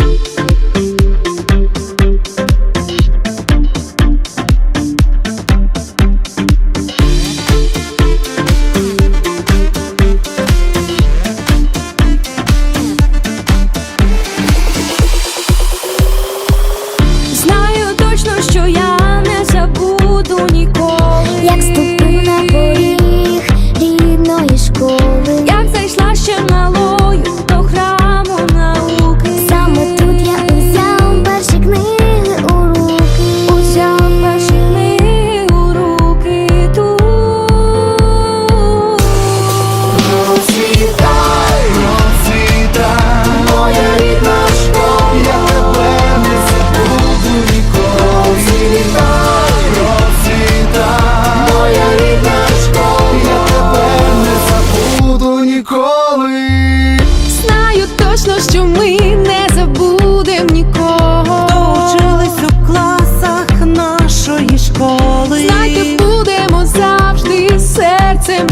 Thank. точно, що ми не забудем нікого. Хто учились у класах нашої школи. Знайте, будемо завжди серцем.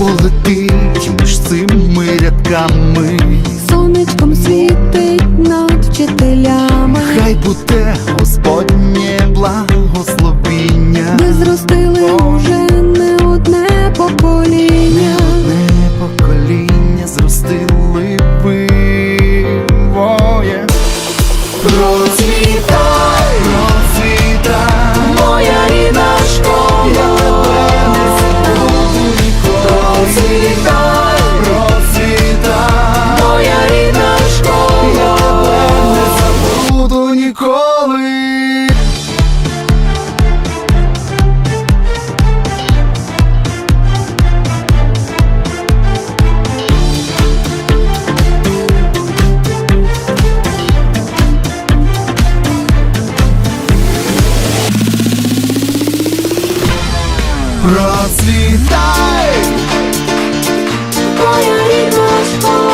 полетить між цими рядками. Сонечком світить над вчителями. Хай буде Процвітай, моя рідна школа.